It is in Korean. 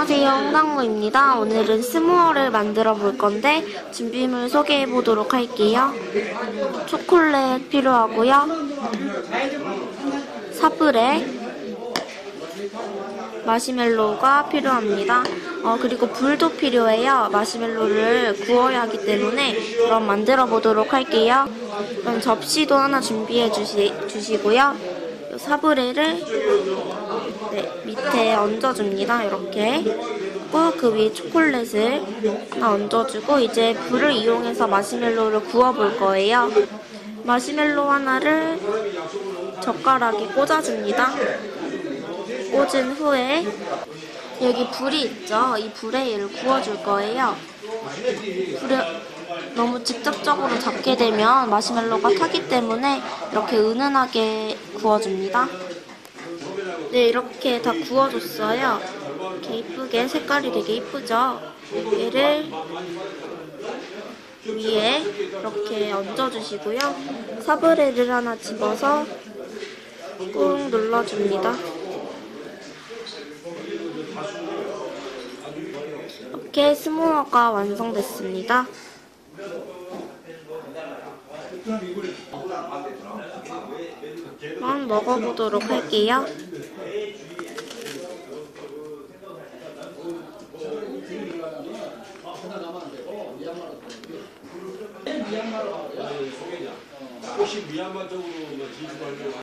안녕하세요. 홍당무입니다. 오늘은 스모어를 만들어 볼 건데 준비물 소개해 보도록 할게요. 초콜릿 필요하고요. 사브레 마시멜로우가 필요합니다. 어, 그리고 불도 필요해요. 마시멜로를 구워야 하기 때문에 그럼 만들어 보도록 할게요. 그럼 접시도 하나 준비해 주시, 주시고요 요 사브레를 네, 밑에 얹어줍니다. 이렇게. 그 위에 초콜릿을 하나 얹어주고 이제 불을 이용해서 마시멜로를 구워볼 거예요. 마시멜로 하나를 젓가락에 꽂아줍니다. 꽂은 후에 여기 불이 있죠? 이 불에 얘를 구워줄 거예요. 불을 너무 직접적으로 잡게 되면 마시멜로가 타기 때문에 이렇게 은은하게 구워줍니다. 네, 이렇게 다 구워줬어요. 이렇게 이쁘게 색깔이 되게 이쁘죠? 얘를 위에 이렇게 얹어주시고요. 사브레를 하나 집어서 꾹 눌러줍니다. 이렇게 스모어가 완성됐습니다. 한번 먹어보도록 할게요. 혹시 미얀마 쪽으로 뭐 진출하려고